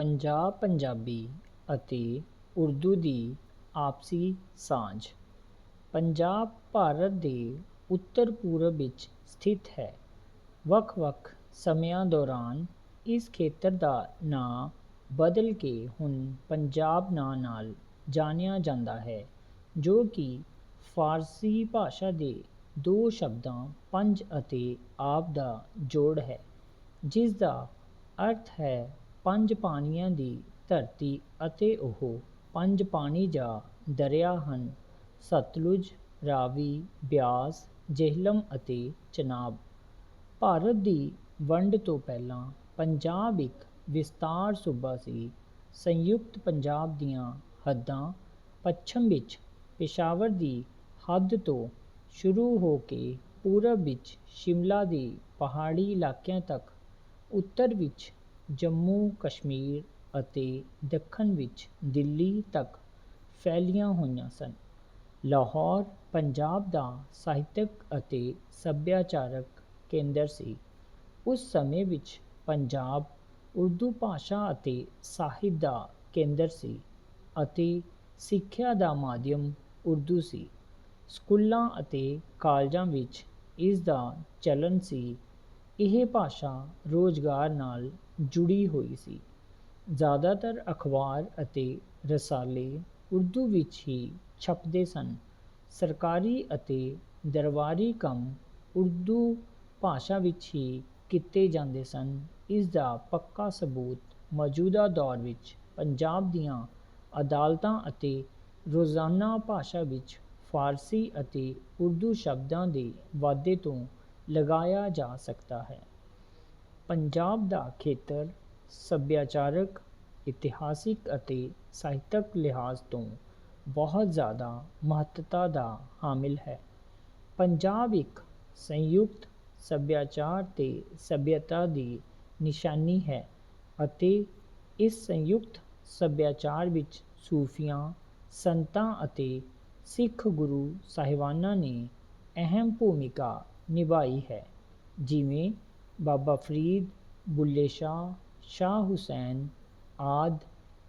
ਪੰਜਾਬ ਪੰਜਾਬੀ ਅਤੇ ਉਰਦੂ ਦੀ ਆਪਸੀ ਸਾਂਝ ਪੰਜਾਬ ਭਾਰਤ ਦੇ ਉੱਤਰ ਪੂਰਬ ਵਿੱਚ ਸਥਿਤ ਹੈ। ਵੱਖ-ਵੱਖ ਸਮਿਆਂ ਦੌਰਾਨ ਇਸ ਖੇਤਰ ਦਾ ਨਾਂ ਬਦਲ ਕੇ ਹੁਣ ਪੰਜਾਬ ਨਾਂ ਨਾਲ ਜਾਣਿਆ ਜਾਂਦਾ ਹੈ, ਜੋ ਕਿ ਫ਼ਾਰਸੀ ਭਾਸ਼ਾ ਦੇ ਦੋ ਸ਼ਬਦਾਂ ਪੰਜ ਅਤੇ ਆਬ ਦਾ ਜੋੜ ਹੈ, ਜਿਸ ਦਾ ਅਰਥ ਹੈ ਪੰਜ ਪਾਣੀਆਂ ਦੀ ਧਰਤੀ ਅਤੇ ਉਹ ਪੰਜ ਪਾਣੀ ਜਾਂ ਦਰਿਆ ਹਨ। ਸਤਲੁਜ, ਰਾਵੀ, ਬਿਆਸ, ਜੇਹਲਮ ਅਤੇ ਚਨਾਬ। ਭਾਰਤ ਦੀ ਵੰਡ ਤੋਂ ਪਹਿਲਾਂ ਪੰਜਾਬ ਇੱਕ ਵਿਸਤਾਰ ਸੂਬਾ ਸੀ। ਸੰਯੁਕਤ ਪੰਜਾਬ ਦੀਆਂ ਹੱਦਾਂ ਪੱਛਮ ਵਿੱਚ ਪੇਸ਼ਾਵਰ ਦੀ ਹੱਦ ਤੋਂ ਸ਼ੁਰੂ ਹੋ ਕੇ ਪੂਰਬ ਵਿੱਚ ਸ਼ਿਮਲਾ ਦੇ ਪਹਾੜੀ ਇਲਾਕਿਆਂ ਤੱਕ, ਉੱਤਰ ਵਿੱਚ ਜੰਮੂ, ਕਸ਼ਮੀਰ ਅਤੇ ਦੱਖਣ ਵਿੱਚ ਦਿੱਲੀ ਤੱਕ ਫੈਲੀਆਂ ਹੋਈਆਂ ਸਨ। ਲਾਹੌਰ ਪੰਜਾਬ ਦਾ ਸਾਹਿਤਕ ਅਤੇ ਸੱਭਿਆਚਾਰਕ ਕੇਂਦਰ ਸੀ। ਉਸ ਸਮੇਂ ਵਿੱਚ ਪੰਜਾਬ ਉਰਦੂ ਭਾਸ਼ਾ ਅਤੇ ਸਾਹਿਤ ਦਾ ਕੇਂਦਰ ਸੀ ਅਤੇ ਸਿੱਖਿਆ ਦਾ ਮਾਧਿਅਮ ਉਰਦੂ ਸੀ। ਸਕੂਲਾਂ ਅਤੇ ਕਾਲਜਾਂ ਵਿੱਚ ਇਸ ਦਾ ਚਲਨ ਸੀ। ਇਹ ਭਾਸ਼ਾ ਰੋਜ਼ਗਾਰ ਨਾਲ ਜੁੜੀ ਹੋਈ ਸੀ। ਜ਼ਿਆਦਾਤਰ ਅਖ਼ਬਾਰ ਅਤੇ ਰਸਾਲੇ ਉਰਦੂ ਵਿੱਚ ਹੀ ਛਪਦੇ ਸਨ। ਸਰਕਾਰੀ ਅਤੇ ਦਰਬਾਰੀ ਕੰਮ ਉਰਦੂ ਭਾਸ਼ਾ ਵਿੱਚ ਹੀ ਕੀਤੇ ਜਾਂਦੇ ਸਨ। ਇਸ ਦਾ ਪੱਕਾ ਸਬੂਤ ਮੌਜੂਦਾ ਦੌਰ ਵਿੱਚ ਪੰਜਾਬ ਦੀਆਂ ਅਦਾਲਤਾਂ ਅਤੇ ਰੋਜ਼ਾਨਾ ਭਾਸ਼ਾ ਵਿੱਚ ਫ਼ਾਰਸੀ ਅਤੇ ਉਰਦੂ ਸ਼ਬਦਾਂ ਦੇ ਵਾਧੇ ਤੋਂ ਲਗਾਇਆ ਜਾ ਸਕਦਾ ਹੈ। ਪੰਜਾਬ ਦਾ ਖੇਤਰ ਸੱਭਿਆਚਾਰਕ, ਇਤਿਹਾਸਿਕ ਅਤੇ ਸਾਹਿਤਕ ਲਿਹਾਜ਼ ਤੋਂ ਬਹੁਤ ਜ਼ਿਆਦਾ ਮਹੱਤਤਾ ਦਾ ਹਾਮਿਲ ਹੈ। ਪੰਜਾਬ ਇੱਕ ਸੰਯੁਕਤ ਸੱਭਿਆਚਾਰ ਅਤੇ ਸੱਭਿਅਤਾ ਦੀ ਨਿਸ਼ਾਨੀ ਹੈ ਅਤੇ ਇਸ ਸੰਯੁਕਤ ਸੱਭਿਆਚਾਰ ਵਿੱਚ ਸੂਫ਼ੀਆਂ, ਸੰਤਾਂ ਅਤੇ ਸਿੱਖ ਗੁਰੂ ਸਾਹਿਬਾਨਾਂ ਨੇ ਅਹਿਮ ਭੂਮਿਕਾ ਨਿਭਾਈ ਹੈ। ਜਿਵੇਂ ਬਾਬਾ ਫ਼ਰੀਦ, ਬੁੱਲੇ ਸ਼ਾਹ ਸ਼ਾਹ ਹੁਸੈਨ ਆਦਿ।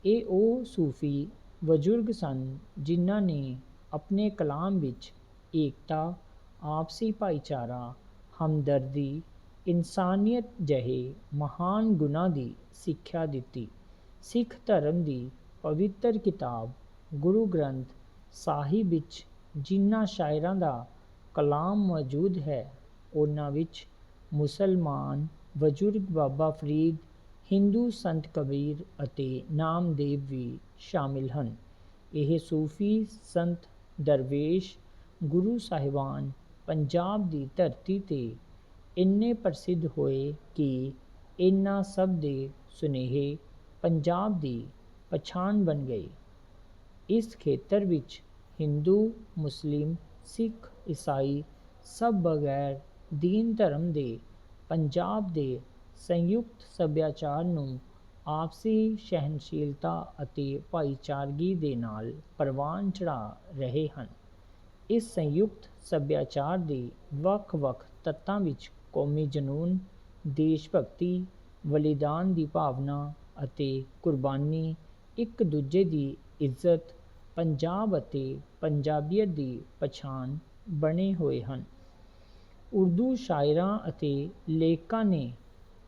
ਇਹ ਉਹ ਸੂਫ਼ੀ ਬਜ਼ੁਰਗ ਸਨ ਜਿਨ੍ਹਾਂ ਨੇ ਆਪਣੇ ਕਲਾਮ ਵਿੱਚ ਏਕਤਾ, ਆਪਸੀ ਭਾਈਚਾਰਾ, ਹਮਦਰਦੀ, ਇਨਸਾਨੀਅਤ ਜਿਹੇ ਮਹਾਨ ਗੁਣਾਂ ਦੀ ਸਿੱਖਿਆ ਦਿੱਤੀ। ਸਿੱਖ ਧਰਮ ਦੀ ਪਵਿੱਤਰ ਕਿਤਾਬ, ਗੁਰੂ ਗ੍ਰੰਥ ਸਾਹਿਬ ਵਿੱਚ ਜਿਨ੍ਹਾਂ ਸ਼ਾਇਰਾਂ ਦਾ ਕਲਾਮ ਮੌਜੂਦ ਹੈ, ਉਹਨਾਂ ਵਿੱਚ ਮੁਸਲਮਾਨ ਬਜ਼ੁਰਗ ਬਾਬਾ ਫ਼ਰੀਦ, ਹਿੰਦੂ ਸੰਤ ਕਬੀਰ ਅਤੇ ਨਾਮਦੇਵ ਵੀ ਸ਼ਾਮਿਲ ਹਨ। ਇਹ ਸੂਫ਼ੀ ਸੰਤ ਦਰਵੇਸ਼, ਗੁਰੂ ਸਾਹਿਬਾਨ ਪੰਜਾਬ ਦੀ ਧਰਤੀ 'ਤੇ ਇੰਨੇ ਪ੍ਰਸਿੱਧ ਹੋਏ ਕਿ ਇਹਨਾਂ ਸਭ ਦੇ ਸੁਨੇਹੇ ਪੰਜਾਬ ਦੀ ਪਛਾਣ ਬਣ ਗਏ। ਇਸ ਖੇਤਰ ਵਿੱਚ ਹਿੰਦੂ, ਮੁਸਲਿਮ, ਸਿੱਖ, ਈਸਾਈ ਸਭ ਬਗੈਰ ਦੀਨ ਧਰਮ ਦੇ, ਪੰਜਾਬ ਦੇ ਸੰਯੁਕਤ ਸੱਭਿਆਚਾਰ ਨੂੰ ਆਪਸੀ ਸਹਿਣਸ਼ੀਲਤਾ ਅਤੇ ਭਾਈਚਾਰਗੀ ਦੇ ਨਾਲ ਪ੍ਰਵਾਨ ਚੜ੍ਹਾ ਰਹੇ ਹਨ। ਇਸ ਸੰਯੁਕਤ ਸੱਭਿਆਚਾਰ ਦੇ ਵੱਖ-ਵੱਖ ਤੱਤਾਂ ਵਿੱਚ ਕੌਮੀ ਜਨੂੰਨ ਦੇਸ਼ ਭਗਤੀ ਬਲੀਦਾਨ ਦੀ ਭਾਵਨਾ ਅਤੇ ਕੁਰਬਾਨੀ, ਇੱਕ ਦੂਜੇ ਦੀ ਇੱਜ਼ਤ, ਪੰਜਾਬ ਅਤੇ ਪੰਜਾਬੀਅਤ ਦੀ ਪਛਾਣ ਬਣੇ ਹੋਏ ਹਨ। ਉਰਦੂ ਸ਼ਾਇਰਾਂ ਅਤੇ ਲੇਖਕਾਂ ਨੇ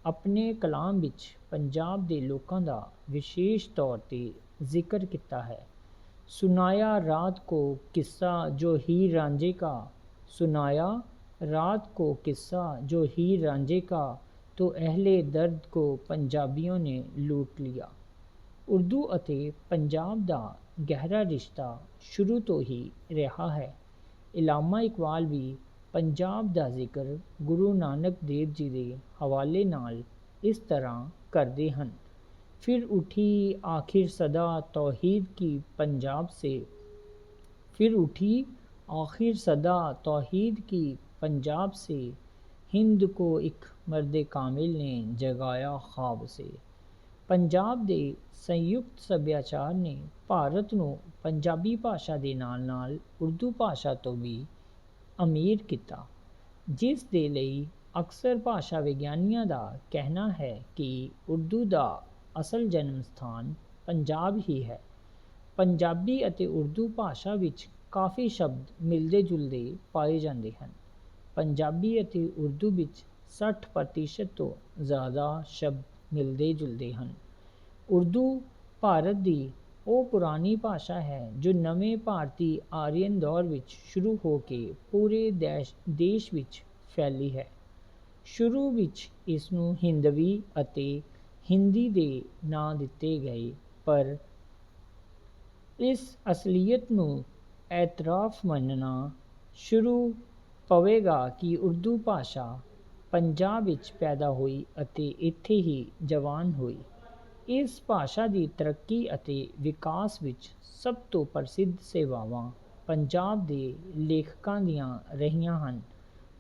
ਆਪਣੇ ਕਲਾਮ ਵਿੱਚ ਪੰਜਾਬ ਦੇ ਲੋਕਾਂ ਦਾ ਵਿਸ਼ੇਸ਼ ਤੌਰ 'ਤੇ ਜ਼ਿਕਰ ਕੀਤਾ ਹੈ ਸੁਨਾਇਆ ਰਾਤ ਕੋ ਕਿੱਸਾ ਜੋ ਹੀਰ ਰਾਂਝੇ ਕਾ ਸੁਨਾਇਆ रात को किस्सा जो हीर रांझे का तो अहले दर्द को ਪੰਜਾਬੀਆਂ ਨੇ ਲੂਟ ਲਿਆ ਉਰਦੂ ਅਤੇ ਪੰਜਾਬ ਦਾ ਗਹਿਰਾ ਰਿਸ਼ਤਾ ਸ਼ੁਰੂ ਤੋਂ ਹੀ ਰਿਹਾ ਹੈ ਇਲਾਮਾ ਇਕਬਾਲ ਵੀ ਪੰਜਾਬ ਦਾ ਜ਼ਿਕਰ ਗੁਰੂ ਨਾਨਕ ਦੇਵ ਜੀ ਦੇ ਹਵਾਲੇ ਨਾਲ ਇਸ ਤਰ੍ਹਾਂ ਕਰਦੇ ਹਨ फिर उठी आखिर सदा तौहीद की पंजाब से फिर उठी आखिर सदा तौहीद की पंजाब से हिंद को एक मर्द कामिल ने जगाया ख्वाब से ਪੰਜਾਬ ਦੇ ਸੰਯੁਕਤ ਸੱਭਿਆਚਾਰ ਨੇ ਭਾਰਤ ਨੂੰ ਪੰਜਾਬੀ ਭਾਸ਼ਾ ਦੇ ਨਾਲ-ਨਾਲ ਉਰਦੂ ਭਾਸ਼ਾ ਤੋਂ ਵੀ ਅਮੀਰ ਕੀਤਾ, ਜਿਸ ਦੇ ਲਈ ਅਕਸਰ ਭਾਸ਼ਾ ਵਿਗਿਆਨੀਆਂ ਦਾ ਕਹਿਣਾ ਹੈ ਕਿ ਉਰਦੂ ਦਾ ਅਸਲ ਜਨਮ ਸਥਾਨ ਪੰਜਾਬ ਹੀ ਹੈ। ਪੰਜਾਬੀ ਅਤੇ ਉਰਦੂ ਭਾਸ਼ਾ ਵਿੱਚ ਕਾਫੀ ਸ਼ਬਦ ਮਿਲਦੇ ਜੁਲਦੇ ਪਾਏ ਜਾਂਦੇ ਹਨ। ਪੰਜਾਬੀ ਅਤੇ ਉਰਦੂ ਵਿੱਚ 60% ਤੋਂ ਜ਼ਿਆਦਾ ਸ਼ਬਦ ਮਿਲਦੇ ਜੁਲਦੇ ਹਨ। ਉਰਦੂ ਭਾਰਤ ਦੀ ਉਹ ਪੁਰਾਣੀ ਭਾਸ਼ਾ ਹੈ ਜੋ ਨਵੇਂ ਭਾਰਤੀ ਆਰੀਅਨ ਦੌਰ ਵਿੱਚ ਸ਼ੁਰੂ ਹੋ ਕੇ ਪੂਰੇ ਦੇਸ਼ ਦੇਸ਼ ਵਿੱਚ ਫੈਲੀ ਹੈ। ਸ਼ੁਰੂ ਵਿੱਚ ਇਸ ਨੂੰ ਹਿੰਦਵੀ ਅਤੇ ਹਿੰਦੀ ਦੇ ਨਾਂ ਦਿੱਤੇ ਗਏ, ਪਰ ਇਸ ਅਸਲੀਅਤ ਨੂੰ ਐਤਰਾਫ ਮੰਨਣਾ ਸ਼ੁਰੂ ਪਵੇਗਾ ਕਿ ਉਰਦੂ ਭਾਸ਼ਾ ਪੰਜਾਬ ਵਿੱਚ ਪੈਦਾ ਹੋਈ ਅਤੇ ਇੱਥੇ ਹੀ ਜਵਾਨ ਹੋਈ। ਇਸ ਭਾਸ਼ਾ ਦੀ ਤਰੱਕੀ ਅਤੇ ਵਿਕਾਸ ਵਿੱਚ ਸਭ ਤੋਂ ਪ੍ਰਸਿੱਧ ਸੇਵਾਵਾਂ ਪੰਜਾਬ ਦੇ ਲੇਖਕਾਂ ਦੀਆਂ ਰਹੀਆਂ ਹਨ।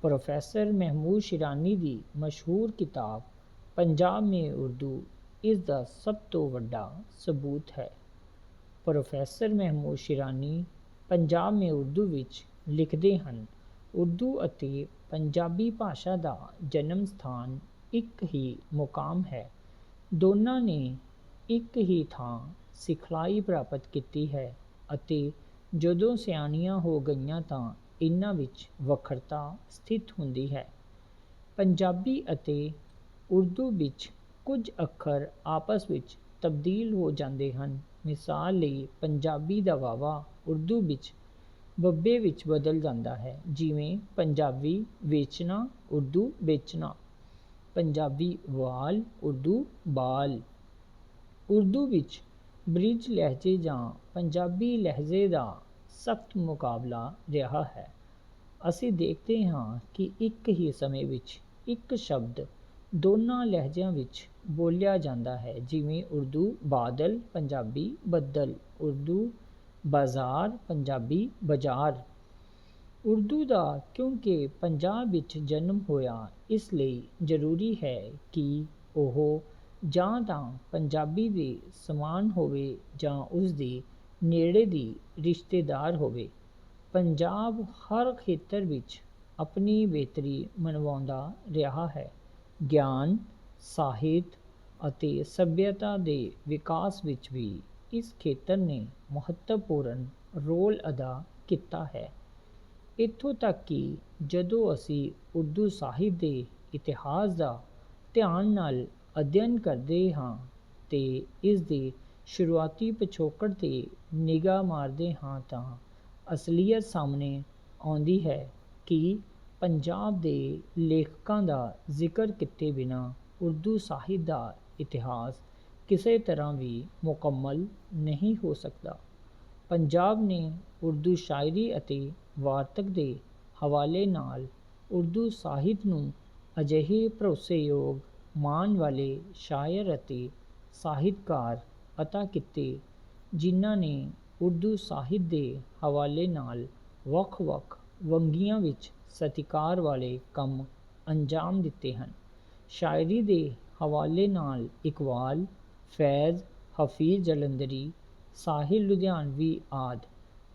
ਪ੍ਰੋਫੈਸਰ ਮਹਿਮੂਦ ਸ਼ਿਰਾਨੀ ਦੀ ਮਸ਼ਹੂਰ ਕਿਤਾਬ, ਪੰਜਾਬ ਮੇਂ ਉਰਦੂ, ਇਸ ਦਾ ਸਭ ਤੋਂ ਵੱਡਾ ਸਬੂਤ ਹੈ। ਪ੍ਰੋਫੈਸਰ ਮਹਿਮੂਦ ਸ਼ਿਰਾਨੀ ਪੰਜਾਬ ਮੇਂ ਉਰਦੂ ਵਿੱਚ ਲਿਖਦੇ ਹਨ, ਉਰਦੂ ਅਤੇ ਪੰਜਾਬੀ ਭਾਸ਼ਾ ਦਾ ਜਨਮ ਸਥਾਨ ਇੱਕ ਹੀ ਮੁਕਾਮ ਹੈ। ਦੋਨਾਂ ਨੇ ਇੱਕ ਹੀ ਥਾਂ ਸਿਖਲਾਈ ਪ੍ਰਾਪਤ ਕੀਤੀ ਹੈ ਅਤੇ ਜਦੋਂ ਸਿਆਣੀਆਂ ਹੋ ਗਈਆਂ ਤਾਂ ਇਹਨਾਂ ਵਿੱਚ ਵੱਖਰਤਾ ਸਥਿਤ ਹੁੰਦੀ ਹੈ। ਪੰਜਾਬੀ ਅਤੇ ਉਰਦੂ ਵਿੱਚ ਕੁਝ ਅੱਖਰ ਆਪਸ ਵਿੱਚ ਤਬਦੀਲ ਹੋ ਜਾਂਦੇ ਹਨ। ਮਿਸਾਲ ਲਈ ਪੰਜਾਬੀ ਦਾ ਵਾਵਾ ਉਰਦੂ ਵਿੱਚ ਬੱਬੇ ਵਿੱਚ ਬਦਲ ਜਾਂਦਾ ਹੈ, ਜਿਵੇਂ ਪੰਜਾਬੀ ਵੇਚਣਾ, ਉਰਦੂ ਵੇਚਣਾ। ਪੰਜਾਬੀ ਵਾਲ, ਉਰਦੂ ਬਾਲ। ਉਰਦੂ ਵਿੱਚ ਬ੍ਰਿਜ ਲਹਿਜੇ ਜਾਂ ਪੰਜਾਬੀ ਲਹਿਜੇ ਦਾ ਸਖਤ ਮੁਕਾਬਲਾ ਰਿਹਾ ਹੈ। ਅਸੀਂ ਦੇਖਦੇ ਹਾਂ ਕਿ ਇੱਕ ਹੀ ਸਮੇਂ ਵਿੱਚ ਇੱਕ ਸ਼ਬਦ ਦੋਨਾਂ ਲਹਿਜਿਆਂ ਵਿੱਚ ਬੋਲਿਆ ਜਾਂਦਾ ਹੈ, ਜਿਵੇਂ ਉਰਦੂ ਬਾਦਲ, ਪੰਜਾਬੀ ਬੱਦਲ, ਉਰਦੂ ਬਾਜ਼ਾਰ, ਪੰਜਾਬੀ ਬਾਜ਼ਾਰ। ਉਰਦੂ ਦਾ ਕਿਉਂਕਿ ਪੰਜਾਬ ਵਿੱਚ ਜਨਮ ਹੋਇਆ, ਇਸ ਲਈ ਜ਼ਰੂਰੀ ਹੈ ਕਿ ਉਹ ਜਾਂ ਤਾਂ ਪੰਜਾਬੀ ਦੇ ਸਮਾਨ ਹੋਵੇ ਜਾਂ ਉਸਦੇ ਨੇੜੇ ਦੀ ਰਿਸ਼ਤੇਦਾਰ ਹੋਵੇ। ਪੰਜਾਬ ਹਰ ਖੇਤਰ ਵਿੱਚ ਆਪਣੀ ਬਿਹਤਰੀ ਮਨਵਾਉਂਦਾ ਰਿਹਾ ਹੈ। ਗਿਆਨ, ਸਾਹਿਤ ਅਤੇ ਸੱਭਿਅਤਾ ਦੇ ਵਿਕਾਸ ਵਿੱਚ ਵੀ ਇਸ ਖੇਤਰ ਨੇ ਮਹੱਤਵਪੂਰਨ ਰੋਲ ਅਦਾ ਕੀਤਾ ਹੈ। ਇੱਥੋਂ ਤੱਕ ਕਿ ਜਦੋਂ ਅਸੀਂ ਉਰਦੂ ਸਾਹਿਤ ਦੇ ਇਤਿਹਾਸ ਦਾ ਧਿਆਨ ਨਾਲ ਅਧਿਐਨ ਕਰਦੇ ਹਾਂ ਅਤੇ ਇਸ ਦੇ ਸ਼ੁਰੂਆਤੀ ਪਿਛੋਕੜ 'ਤੇ ਨਿਗਾਹ ਮਾਰਦੇ ਹਾਂ ਤਾਂ ਅਸਲੀਅਤ ਸਾਹਮਣੇ ਆਉਂਦੀ ਹੈ ਕਿ ਪੰਜਾਬ ਦੇ ਲੇਖਕਾਂ ਦਾ ਜ਼ਿਕਰ ਕੀਤੇ ਬਿਨਾਂ ਉਰਦੂ ਸਾਹਿਤ ਦਾ ਇਤਿਹਾਸ ਕਿਸੇ ਤਰ੍ਹਾਂ ਵੀ ਮੁਕੰਮਲ ਨਹੀਂ ਹੋ ਸਕਦਾ। ਪੰਜਾਬ ਨੇ ਉਰਦੂ ਸ਼ਾਇਰੀ ਅਤੇ ਵਾਰਤਕ ਦੇ ਹਵਾਲੇ ਨਾਲ ਉਰਦੂ ਸਾਹਿਤ ਨੂੰ ਅਜਿਹੇ ਭਰੋਸੇਯੋਗ ਮਾਣ ਵਾਲੇ ਸ਼ਾਇਰ ਅਤੇ ਸਾਹਿਤਕਾਰ ਅਤਾ ਕੀਤੇ, ਜਿਨ੍ਹਾਂ ਨੇ ਉਰਦੂ ਸਾਹਿਤ ਦੇ ਹਵਾਲੇ ਨਾਲ ਵੱਖ-ਵੱਖ ਵੰਨਗੀਆਂ ਵਿੱਚ ਸਤਿਕਾਰ ਵਾਲੇ ਕੰਮ ਅੰਜਾਮ ਦਿੱਤੇ ਹਨ। ਸ਼ਾਇਰੀ ਦੇ ਹਵਾਲੇ ਨਾਲ ਇਕਬਾਲ, ਫੈਜ਼, ਹਫੀਜ਼ ਜਲੰਧਰੀ, ਸਾਹਿਲ ਲੁਧਿਆਣਵੀ ਆਦਿ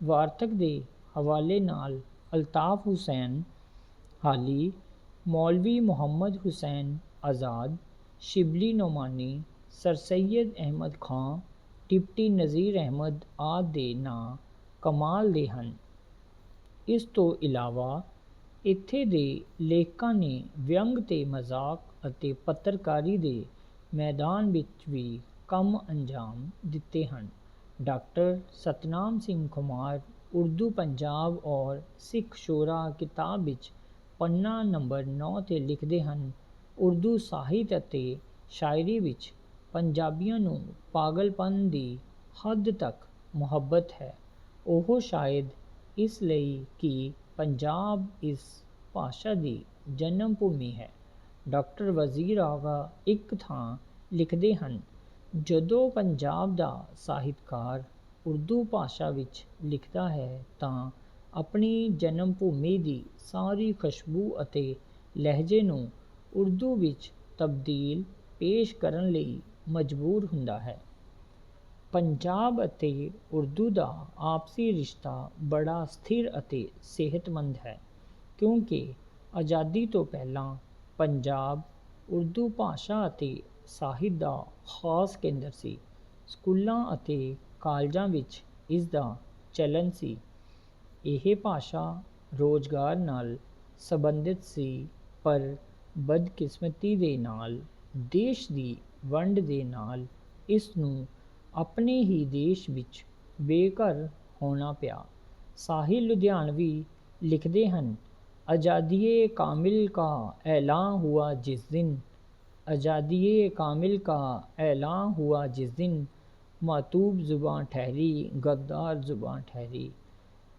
ਵਾਰਤਕ ਦੇ ਹਵਾਲੇ ਨਾਲ ਅਲਤਾਫ ਹੁਸੈਨ, ਹਾਲੀ, ਮੌਲਵੀ ਮੁਹੰਮਦ ਹੁਸੈਨ ਆਜ਼ਾਦ, ਸ਼ਿਬਲੀ ਨੋਮਾਨੀ, ਸਰ ਸੈਦ ਅਹਿਮਦ ਖਾਂ, ਡਿਪਟੀ ਨਜ਼ੀਰ ਅਹਿਮਦ ਆਦਿ ਦੇ ਨਾਂ ਕਮਾਲ ਦੇ ਹਨ। ਇਸ ਤੋਂ ਇਲਾਵਾ ਇੱਥੇ ਦੇ ਲੇਖਕਾਂ ਨੇ ਵਿਅੰਗ ਤੇ ਮਜ਼ਾਕ ਅਤੇ ਪੱਤਰਕਾਰੀ ਦੇ ਮੈਦਾਨ ਵਿੱਚ ਵੀ ਕੰਮ ਅੰਜਾਮ ਦਿੱਤੇ ਹਨ। ਡਾਕਟਰ ਸਤਨਾਮ ਸਿੰਘ ਕੁਮਾਰ ਉਰਦੂ, ਪੰਜਾਬ ਔਰ ਸਿੱਖ ਸ਼ੋਰਾ ਕਿਤਾਬ ਵਿੱਚ ਪੰਨਾ ਨੰਬਰ 9 ਤੇ ਲਿਖਦੇ ਹਨ, ਉਰਦੂ ਸਾਹਿਤ ਅਤੇ ਸ਼ਾਇਰੀ ਵਿੱਚ ਪੰਜਾਬੀਆਂ ਨੂੰ ਪਾਗਲਪਨ ਦੀ ਹੱਦ ਤੱਕ ਮੁਹੱਬਤ ਹੈ। ਉਹ ਸ਼ਾਇਦ ਇਸ ਲਈ ਕਿ ਪੰਜਾਬ ਇਸ ਭਾਸ਼ਾ ਦੀ ਜਨਮ ਭੂਮੀ ਹੈ। ਡਾਕਟਰ ਵਜ਼ੀਰ ਆਗਾ ਇੱਕ ਥਾਂ ਲਿਖਦੇ ਹਨ, ਜਦੋਂ ਪੰਜਾਬ ਦਾ ਸਾਹਿਤਕਾਰ ਉਰਦੂ ਭਾਸ਼ਾ ਵਿੱਚ ਲਿਖਦਾ ਹੈ ਤਾਂ ਆਪਣੀ ਜਨਮ ਭੂਮੀ ਦੀ ਸਾਰੀ ਖੁਸ਼ਬੂ ਅਤੇ ਲਹਿਜੇ ਨੂੰ ਉਰਦੂ ਵਿੱਚ ਤਬਦੀਲ ਪੇਸ਼ ਕਰਨ ਲਈ ਮਜਬੂਰ ਹੁੰਦਾ ਹੈ। ਪੰਜਾਬ ਅਤੇ ਉਰਦੂ ਦਾ ਆਪਸੀ ਰਿਸ਼ਤਾ ਬੜਾ ਸਥਿਰ ਅਤੇ ਸਿਹਤਮੰਦ ਹੈ ਕਿਉਂਕਿ ਆਜ਼ਾਦੀ ਤੋਂ ਪਹਿਲਾਂ ਪੰਜਾਬ ਉਰਦੂ ਭਾਸ਼ਾ ਅਤੇ ਸਾਹਿਤ ਦਾ ਖਾਸ ਕੇਂਦਰ ਸੀ। ਸਕੂਲਾਂ ਅਤੇ ਕਾਲਜਾਂ ਵਿੱਚ ਇਸ ਦਾ ਚਲਨ ਸੀ। ਇਹ ਭਾਸ਼ਾ ਰੋਜ਼ਗਾਰ ਨਾਲ ਸੰਬੰਧਿਤ ਸੀ, ਪਰ ਬਦਕਿਸਮਤੀ ਦੇ ਨਾਲ, ਦੇਸ਼ ਦੀ ਵੰਡ ਦੇ ਨਾਲ ਇਸ ਨੂੰ ਆਪਣੇ ਹੀ ਦੇਸ਼ ਵਿੱਚ ਬੇਘਰ ਹੋਣਾ ਪਿਆ। ਸਾਹਿਲ ਲੁਧਿਆਣਵੀ ਲਿਖਦੇ ਹਨ, ਆਜ਼ਾਦੀਏ ਕਾਮਿਲ ਕਾ ਐਲਾਨ ਹੁਆ ਜਿਸ ਦਿਨ, ਆਜ਼ਾਦੀਏ ਕਾਮਿਲ ਕਾ ਐਲਾਨ ਹੁਆ ਜਿਸ ਦਿਨ ਮਾਤੂਬ ਜ਼ੁਬਾਨ ਠਹਿਰੀ, ਗੱਦਾਰ ਜ਼ੁਬਾਨ ਠਹਿਰੀ।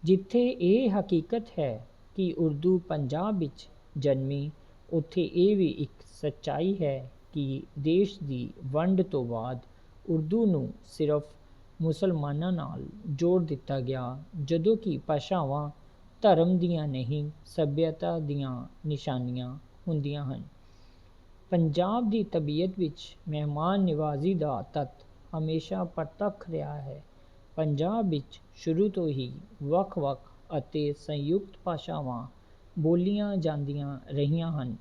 ਜਿੱਥੇ ਇਹ ਹਕੀਕਤ ਹੈ ਕਿ ਉਰਦੂ ਪੰਜਾਬ ਵਿੱਚ ਜਨਮੀ, ਉੱਥੇ ਇਹ ਵੀ ਇੱਕ ਸੱਚਾਈ ਹੈ ਕਿ ਦੇਸ਼ ਦੀ ਵੰਡ ਤੋਂ ਬਾਅਦ ਉਰਦੂ ਨੂੰ ਸਿਰਫ ਮੁਸਲਮਾਨਾਂ ਨਾਲ ਜੋੜ ਦਿੱਤਾ ਗਿਆ, ਜਦੋਂ ਕਿ ਭਾਸ਼ਾਵਾਂ ਧਰਮ ਦੀਆਂ ਨਹੀਂ, ਸੱਭਿਅਤਾ ਦੀਆਂ ਨਿਸ਼ਾਨੀਆਂ ਹੁੰਦੀਆਂ ਹਨ। ਪੰਜਾਬ ਦੀ ਤਬੀਅਤ ਵਿੱਚ ਮਹਿਮਾਨ ਨਿਵਾਜ਼ੀ ਦਾ ਤੱਤ ਹਮੇਸ਼ਾ ਪ੍ਰਤੱਖ ਰਿਹਾ ਹੈ। ਪੰਜਾਬ ਵਿੱਚ ਸ਼ੁਰੂ ਤੋਂ ਹੀ ਵੱਖ-ਵੱਖ ਅਤੇ ਸੰਯੁਕਤ ਭਾਸ਼ਾਵਾਂ ਬੋਲੀਆਂ ਜਾਂਦੀਆਂ ਰਹੀਆਂ ਹਨ।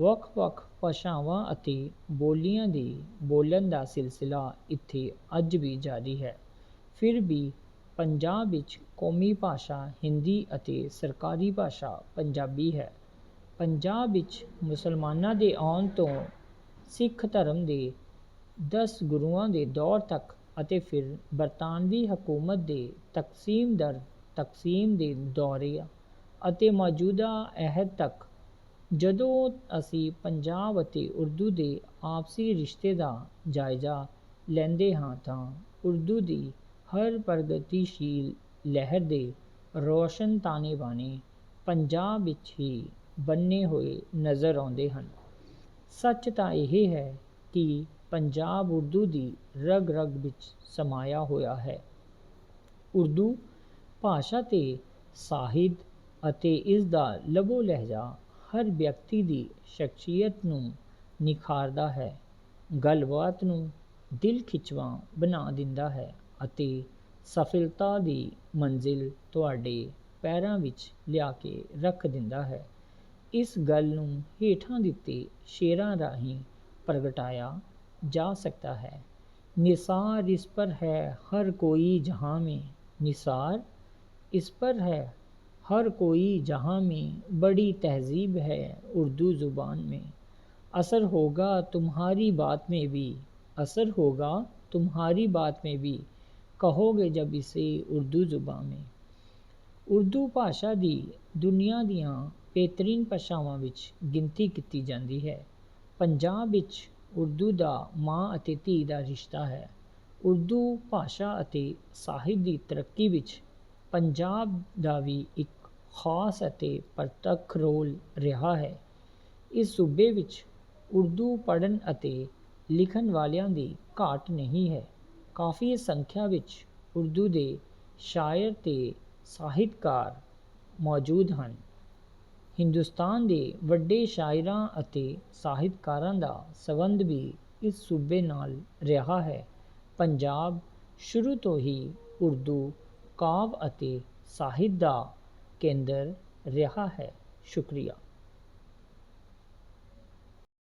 ਵੱਖ-ਵੱਖ ਭਾਸ਼ਾਵਾਂ ਅਤੇ ਬੋਲੀਆਂ ਦੇ ਬੋਲਣ ਦਾ ਸਿਲਸਿਲਾ ਇੱਥੇ ਅੱਜ ਵੀ ਜਾਰੀ ਹੈ। ਫਿਰ ਵੀ ਪੰਜਾਬ ਵਿੱਚ ਕੌਮੀ ਭਾਸ਼ਾ ਹਿੰਦੀ ਅਤੇ ਸਰਕਾਰੀ ਭਾਸ਼ਾ ਪੰਜਾਬੀ ਹੈ। ਪੰਜਾਬ ਵਿੱਚ ਮੁਸਲਮਾਨਾਂ ਦੇ ਆਉਣ ਤੋਂ ਸਿੱਖ ਧਰਮ ਦੇ ਦਸ ਗੁਰੂਆਂ ਦੇ ਦੌਰ ਤੱਕ ਅਤੇ ਫਿਰ ਬਰਤਾਨਵੀ ਹਕੂਮਤ ਦੇ ਤਕਸੀਮ ਦਰ ਤਕਸੀਮ ਦੇ ਦੌਰੇ ਅਤੇ ਮੌਜੂਦਾ ਅਹਿਦ ਤੱਕ, ਜਦੋਂ ਅਸੀਂ ਪੰਜਾਬ ਅਤੇ ਉਰਦੂ ਦੇ ਆਪਸੀ ਰਿਸ਼ਤੇ ਦਾ ਜਾਇਜ਼ਾ ਲੈਂਦੇ ਹਾਂ ਤਾਂ ਉਰਦੂ ਦੀ ਹਰ ਪ੍ਰਗਤੀਸ਼ੀਲ ਲਹਿਰ ਦੇ ਰੋਸ਼ਨ ਤਾਣੇ ਬਾਣੇ ਪੰਜਾਬ ਵਿੱਚ ਹੀ ਬੰਨੇ ਹੋਏ ਨਜ਼ਰ ਆਉਂਦੇ ਹਨ। ਸੱਚ ਤਾਂ ਇਹ ਹੈ ਕਿ ਪੰਜਾਬ ਉਰਦੂ ਦੀ ਰਗ ਰਗ ਵਿੱਚ ਸਮਾਇਆ ਹੋਇਆ ਹੈ। ਉਰਦੂ ਭਾਸ਼ਾ ਤੇ ਸਾਹਿਤ ਅਤੇ ਇਸ ਦਾ ਲਬੋ ਲਹਿਜਾ ਹਰ ਵਿਅਕਤੀ ਦੀ ਸ਼ਖਸੀਅਤ ਨੂੰ ਨਿਖਾਰਦਾ ਹੈ, ਗੱਲਬਾਤ ਨੂੰ ਦਿਲ ਖਿਚਵਾਂ ਬਣਾ ਦਿੰਦਾ ਹੈ ਅਤੇ ਸਫਲਤਾ ਦੀ ਮੰਜ਼ਿਲ ਤੁਹਾਡੇ ਪੈਰਾਂ ਵਿੱਚ ਲਿਆ ਕੇ ਰੱਖ ਦਿੰਦਾ ਹੈ। ਇਸ ਗੱਲ ਨੂੰ ਹੇਠਾਂ ਦਿੱਤੇ ਸ਼ੇਰਾਂ ਰਾਹੀਂ ਪ੍ਰਗਟਾਇਆ ਜਾ ਸਕਦਾ ਹੈ ਨਿਸਾਰ ਇਸ ਪਰ ਹੈ ਹਰ ਕੋਈ ਜਹਾਂ ਮੇਂ ਨਿਸਾਰ इस पर है हर कोई जहाँ में बड़ी तहजीब है उर्दू ज़ुबान में असर होगा तुम्हारी बात में भी असर होगा तुम्हारी बात में भी ਕਹੋਗੇ ਜਬ ਇਸੇ ਉਰਦੂ ਜ਼ੁਬਾਨ ਮੇ ਉਰਦੂ ਭਾਸ਼ਾ ਦੀ ਦੁਨੀਆ ਦੀਆਂ ਬਿਹਤਰੀਨ ਭਾਸ਼ਾਵਾਂ ਵਿੱਚ ਗਿਣਤੀ ਕੀਤੀ ਜਾਂਦੀ ਹੈ ਪੰਜਾਬ ਵਿੱਚ ਉਰਦੂ ਦਾ ਮਾਂ ਅਤੇ ਧੀ ਦਾ ਰਿਸ਼ਤਾ ਹੈ। ਉਰਦੂ ਭਾਸ਼ਾ ਅਤੇ ਸਾਹਿਤ ਦੀ ਤਰੱਕੀ ਵਿੱਚ ਪੰਜਾਬ ਦਾ ਵੀ ਇੱਕ ਖਾਸ ਅਤੇ ਪ੍ਰਤੱਖ ਰੋਲ ਰਿਹਾ ਹੈ। ਇਸ ਸੂਬੇ ਵਿੱਚ ਉਰਦੂ ਪੜ੍ਹਨ ਅਤੇ ਲਿਖਣ ਵਾਲਿਆਂ ਦੀ ਘਾਟ ਨਹੀਂ ਹੈ। ਕਾਫੀ ਸੰਖਿਆ ਵਿੱਚ ਉਰਦੂ ਦੇ ਸ਼ਾਇਰ ਤੇ ਸਾਹਿਤਕਾਰ ਮੌਜੂਦ ਹਨ। ਹਿੰਦੁਸਤਾਨ ਦੇ ਵੱਡੇ ਸ਼ਾਇਰਾਂ ਅਤੇ ਸਾਹਿਤਕਾਰਾਂ ਦਾ ਸੰਬੰਧ ਵੀ ਇਸ ਸੂਬੇ ਨਾਲ ਰਿਹਾ ਹੈ। ਪੰਜਾਬ ਸ਼ੁਰੂ ਤੋਂ ਹੀ ਉਰਦੂ, ਕਾਵਿ ਅਤੇ ਸਾਹਿਤ ਦਾ ਕੇਂਦਰ ਰਿਹਾ ਹੈ। ਸ਼ੁਕਰੀਆ।